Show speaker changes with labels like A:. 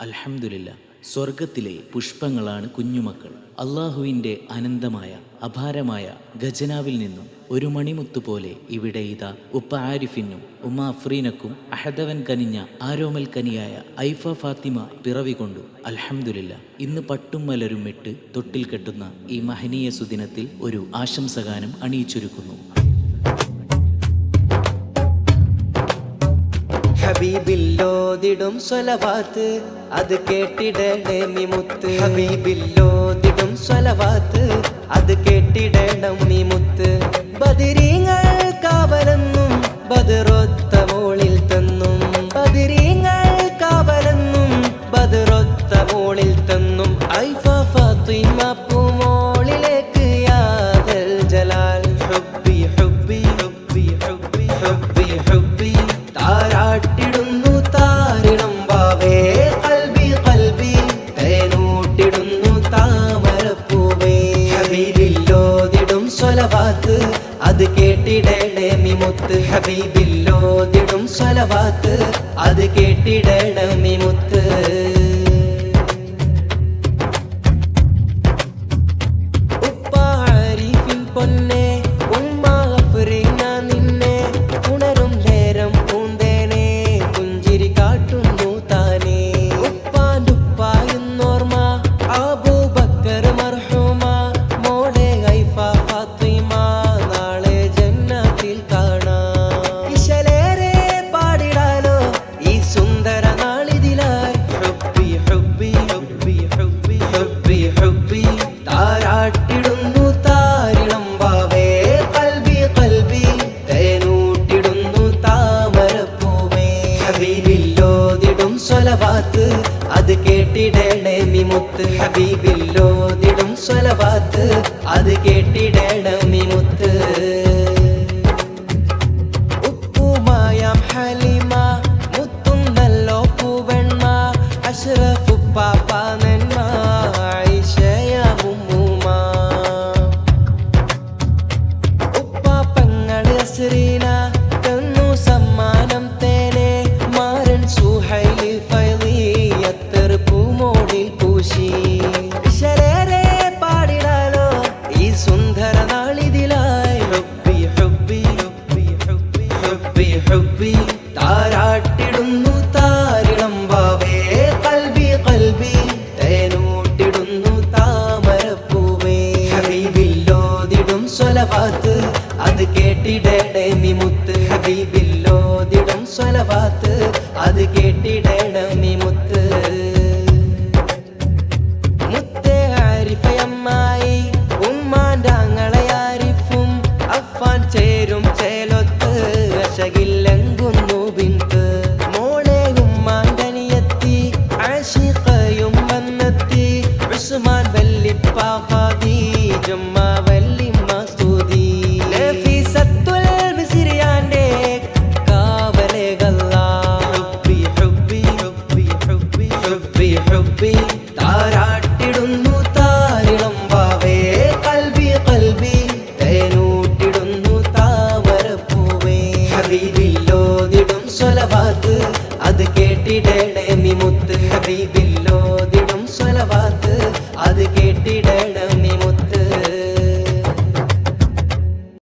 A: അൽഹംദുലില്ല സ്വർഗത്തിലെ പുഷ്പങ്ങളാണ് കുഞ്ഞുമക്കൾ. അള്ളാഹുവിന്റെ അനന്തമായ അപാരമായ ഖജനാവിൽ നിന്നും ഒരു മണിമുത്തുപോലെ ഇവിടെ ഇതാ ഉപ്പ ആരിഫിനും ഉമ്മ അഫ്രീനക്കും അഹദവൻ കനിഞ്ഞ ആരോമൽ കനിയായ ഐഫ ഫാത്തിമ പിറവികൊണ്ടു അൽഹമില്ല ഇന്ന് പട്ടും മലരും ഇട്ട് തൊട്ടിൽ കെട്ടുന്ന ഈ മഹനീയ സുദിനത്തിൽ ഒരു ആശംസഗാനം അണിയിച്ചൊരുക്കുന്നു.
B: ഹബീബില്ലോതിടും സ്വലവാത്ത് അത് കേട്ടിടണേ മിമുത്ത് ഹബീബില്ലോതിടും സ്വലവാത്ത് അത് കേട്ടിടണം മിമുത്ത് സ്വലവാത്ത് അത് കേട്ടിടണേ മിമുത്ത് ഹബീബില്ലോതിടും സ്വലവാത്ത് അത് കേട്ടിടണേ മിമുത്ത് ഉപ്പ ആരിഫിൻ പൊന്നെ ഉമ്മ അഫ്രീന നിന്നെ ഉണരും നേരം പൂന്തേനെ പുഞ്ചിരി കാട്ടുന്നു സ്വലവാത്ത്. അത് കേട്ടിടേണേ മിമുത്ത് ഹബീബില്ലോതിടും സ്വലവാത്ത്. അത് കേട്ടിടണേ ഹുബി കൽബി കൽബി. താമരപ്പൂവേ. സ്വലവാത്ത് അത് കേട്ടിടണേ മിമുത്ത് ഹബീബില്ലോതിടും സ്വലവാത്ത് അത് കേട്ടിടണേ വന്നെത്തി ഉസ്മാൻ വല്ലിപ്പാഹാദി ജുമ്മ വല്ലിമ്മ സ്തുതി. നഫീസത്തുൽ മിസ്രിയാന്റെ കാവലേകല്ലാ ഹുബ്ബി ഹുബ്ബി ഹുബ്ബി ഹുബ്ബി ഹുബ്ബി ഹുബ്ബി. താരാട്ടിടുന്നു താരിളം വാവേ കൽബി കൽബി. തേനൂട്ടിടുന്നു ഹബീബി ഹബീബില്ലോതിടും സ്വലവാത്ത് അത് കേട്ടിടേണേ മിമുത്ത് ഹബീബി